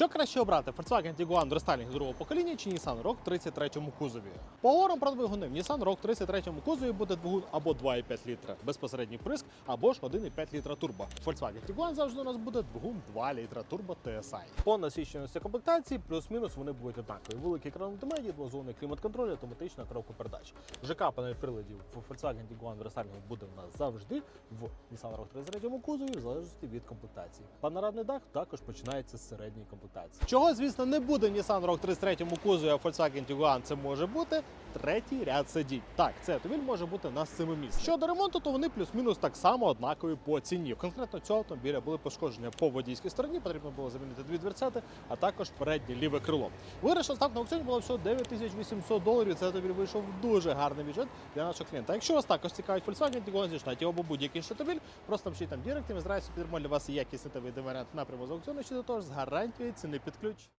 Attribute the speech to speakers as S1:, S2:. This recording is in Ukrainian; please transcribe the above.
S1: Що краще обрати Volkswagen Tiguan в другого покоління чи Nissan Rogue 33-му кузові? Поговоримо про двигуни. В Nissan Rogue 33-му кузові буде двигун або 2,5 літра безпосередній приск, або ж 1,5 літра турбо. Volkswagen Tiguan завжди у нас буде двигун 2 літра турбо TSI. По насиченості комплектації плюс-мінус вони будуть однакові. Великий екран мультимедії, двозонний клімат-контроль, автоматична коробка передач. ЖК панель приладів в Volkswagen Tiguan рестайлінгу буде в нас завжди в Nissan Rogue 33 кузові, в залежності від комплектації. Панорамний дах також починається з середньої комплектації. Чого, звісно, не буде в Nissan Rogue 33 кузові, а Volkswagen Tiguan це може бути третій ряд сидінь. Так, цей автомобіль може бути на семимісці. Щодо ремонту, то вони плюс-мінус так само однакові по ціні. Конкретно цього автомобіля були пошкодження по водійській стороні, потрібно було замінити дві дверцяти, а також переднє ліве крило. Вирішив став на аукціоні було всього 9800 доларів. Цей автомобіль вийшов дуже гарний бюджет для нашого клієнта. Якщо вас також цікавить Volkswagen Tiguan зі штатів або будь-який інший автомобіль, просто напишіть там директ, ми зразу підтримали вас якісний та варіант напряму з аукціону, що до того ж з гарантією ціни під ключ.